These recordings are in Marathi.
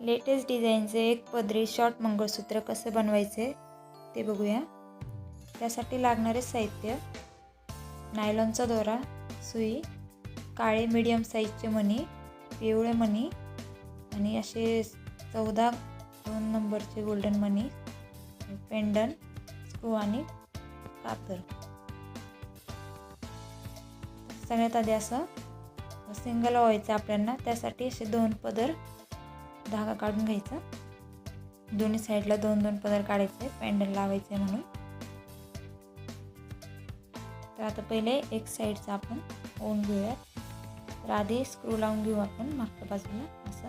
लेटेस्ट डिझाईनचे एक पदरी शॉर्ट मंगळसूत्र कसं बनवायचे ते बघूया. त्यासाठी लागणारे साहित्य नायलॉनचा दोरा सुई काळे मीडियम साईजचे मणी पिवळे मणी आणि असे चौदा दोन नंबरचे गोल्डन मणी पेंडन स्क्रू आणि कातर सगळ्यात आधी असं सिंगल व्हायचं आपल्याला. त्यासाठी असे दोन पदर धागा काढून घ्यायचा. दोन्ही साईडला दोन दोन पदर काढायचे पॅन्डल लावायचे म्हणून. तर आता पहिले एक साईडचा आपण ओन घेऊयात. तर आधी स्क्रू लावून घेऊ आपण मागच्या बाजूला असं.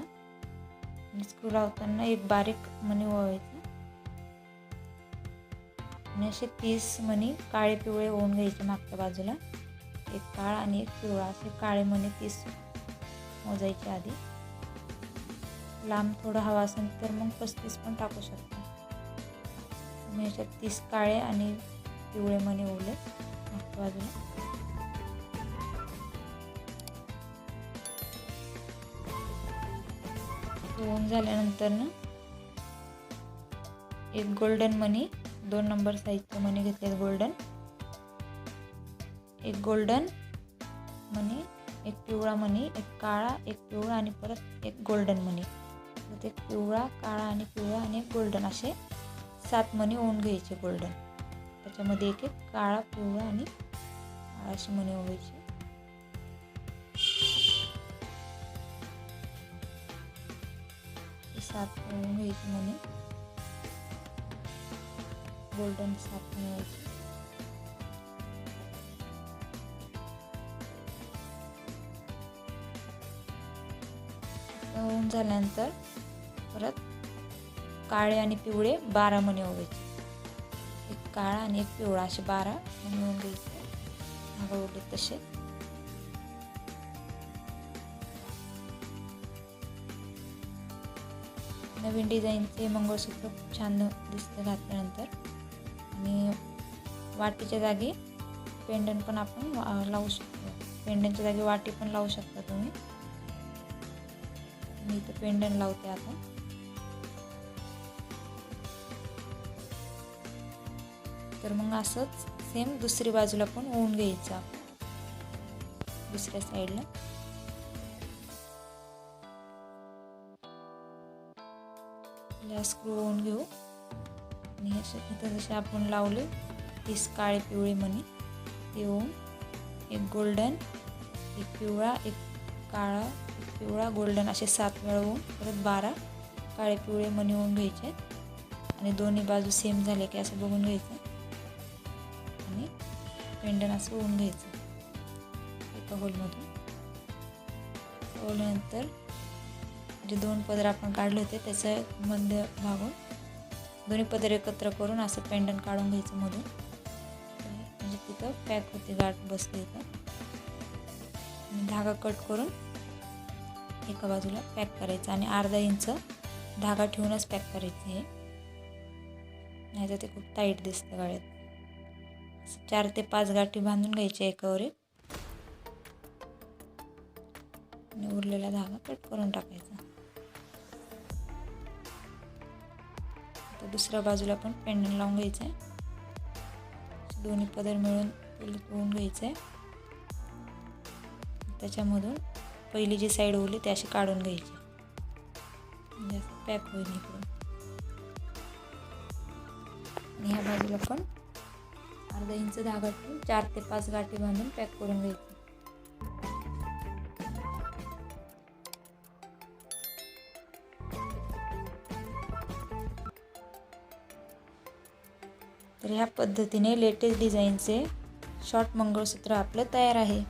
आणि स्क्रू लावताना एक बारीक मणी ओवायचं आणि असे तीस मणी काळे पिवळे ओन घ्यायचे मागच्या बाजूला. एक काळा आणि एक पिवळा असे काळे मणी तीस मोजायचे आधी. लांब थोडं हवा असेल तर मग पस्तीस पण टाकू शकतो. मी याच्यात तीस काळे आणि पिवळे मणी ओवले. मागच्या बाजूला होऊन झाल्यानंतर ना एक गोल्डन मनी दोन नंबर साईजचे मनी घेतले गोल्डन एक गोल्डन मनी एक पिवळा मनी एक काळा एक पिवळा आणि परत एक गोल्डन मनी ते पिवळा काळा आणि पिवळा आणि गोल्डन असे सात मणी ओवून घ्यायचे गोल्डन त्याच्यामध्ये एक एक काळा पिवळा आणि काळा अशी मणी ओवायची सात ओवून घ्यायची मणी. गोल्डन सात मणी व्हायची होऊन झाल्यानंतर परत काळे आणि पिवळे बारा मणी ओवायचे एक काळा आणि एक पिवळा असे बारा मणी ओवून घ्यायचे उडले तसे. नवीन डिझाईनचे मंगळसूत्र खूप छान दिसतं घातल्यानंतर आणि वाटीच्या जागी पेंडन पण आपण लावू शकतो. पेंडनच्या जागी वाटी पण लावू शकता तुम्ही. मी इथं पेंडन लावते आता. तर मग असंच सेम दुसरी बाजूला पण ओवून घ्यायचं. दुसऱ्या साईडला स्क्रू ओवून घेऊ. आणि असे इथं जसे आपण लावले तीस काळे पिवळे मणी ते ओवून एक गोल्डन एक पिवळा एक काळा पिवळा गोल्डन असे सात वेळा होऊन परत बारा काळे पिवळे मणी होऊन घ्यायचे. आणि दोन्ही बाजू सेम झाले की असं बघून घ्यायचं. आणि पेंडन असं होऊन घ्यायचं एका होलमधून. होलनंतर जे दोन पदर आपण काढले होते त्याचं मध्य भागून दोन्ही पदर एकत्र करून असं पेंडन काढून घ्यायचं मधून. म्हणजे तिथं पॅक होते गाठ बसते इथं. धागा कट करून एका बाजूला पॅक करायचं आणि अर्धा इंच धागा ठेवूनच पॅक करायचं हे. नाही तर ते खूप टाईट दिसतं गाड्यात चार ते पाच गाठी बांधून घ्यायच्या एकावर एक आणि उरलेला धागा कट करून टाकायचा. तर दुसऱ्या बाजूला पण पेंडन लावून घ्यायचं आहे. दोन्ही पदर मिळून होऊन घ्यायचं आहे. त्याच्यामधून पहिली जी साईड ओली ती अशी काढून घ्यायची. पॅक होईल इकडून. आणि ह्या बाजूला पण अर्धा इंच धागा ठेवून चार ते पाच गाठी बांधून पॅक करून घ्यायची. तर ह्या पद्धतीने लेटेस्ट डिझाईनचे शॉर्ट मंगळसूत्र आपलं तयार आहे.